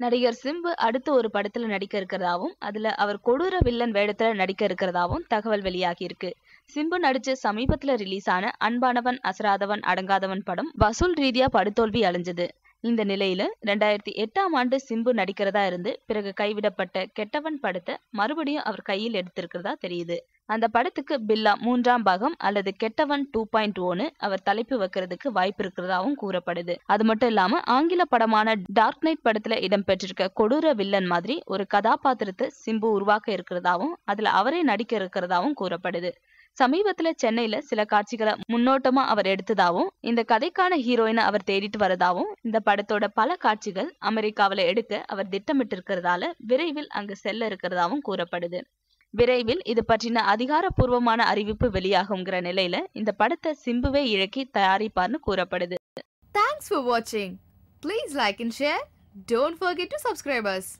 நடிகர் சிம்பு அடுத்து ஒரு படத்துல நடிக்க இருக்கிறதாவும் அதுல அவர் கொடூர வில்லன் வேடத்துல நடிக்க இருக்கிறதாவும் தகவல் வெளியாகி இருக்கு சிம்பு நடிச்சு சமீபத்துல ரிலீஸ் ஆன அன்பானவன் அசராதவன் அடங்காதவன் படம் வசூல் ரீதியா படுதோல்வி அடைஞ்சது. இந்த நிலையில ரெண்டாயிரத்தி எட்டாம் ஆண்டு சிம்பு நடிக்கிறதா இருந்து பிறகு கைவிடப்பட்ட கெட்டவன் படத்தை மறுபடியும் அவர் கையில் எடுத்திருக்கிறதா தெரியுது. அந்த படத்துக்கு பில்லா மூன்றாம் பாகம் அல்லது கெட்டவன் டூ பாயிண்ட் ஒன்னு அவர் தலைப்பு வைக்கிறதுக்கு வாய்ப்பு இருக்கிறதாவும் கூறப்படுது. அது மட்டும் இல்லாம ஆங்கில படமான டார்க் நைட் படத்துல இடம்பெற்றிருக்க கொடூர வில்லன் மாதிரி ஒரு கதாபாத்திரத்தை சிம்பு உருவாக்க இருக்கிறதாவும் அதுல அவரே நடிக்க இருக்கிறதாவும் கூறப்படுது. சமீபத்துல சென்னையில சில காட்சிகளை முன்னோட்டமா அவர் எடுத்ததாவும் இந்த கதைக்கான ஹீரோயினை அவர் தேடிட்டு வரதாவும் இந்த படத்தோட பல காட்சிகள் அமெரிக்காவில எடுக்க அவர் திட்டமிட்டு இருக்கிறதால விரைவில் அங்கு செல்ல இருக்கிறதாவும் கூறப்படுது. விரைவில் இது பற்றின அதிகாரப்பூர்வமான அறிவிப்பு வெளியாகுங்கிற நிலையில இந்த படத்தை சிம்புவே இழக்கி தயாரிப்பார்னு கூறப்படுது. தேங்க்ஸ் ஃபார் வாட்சிங் please like and share don't forget to subscribers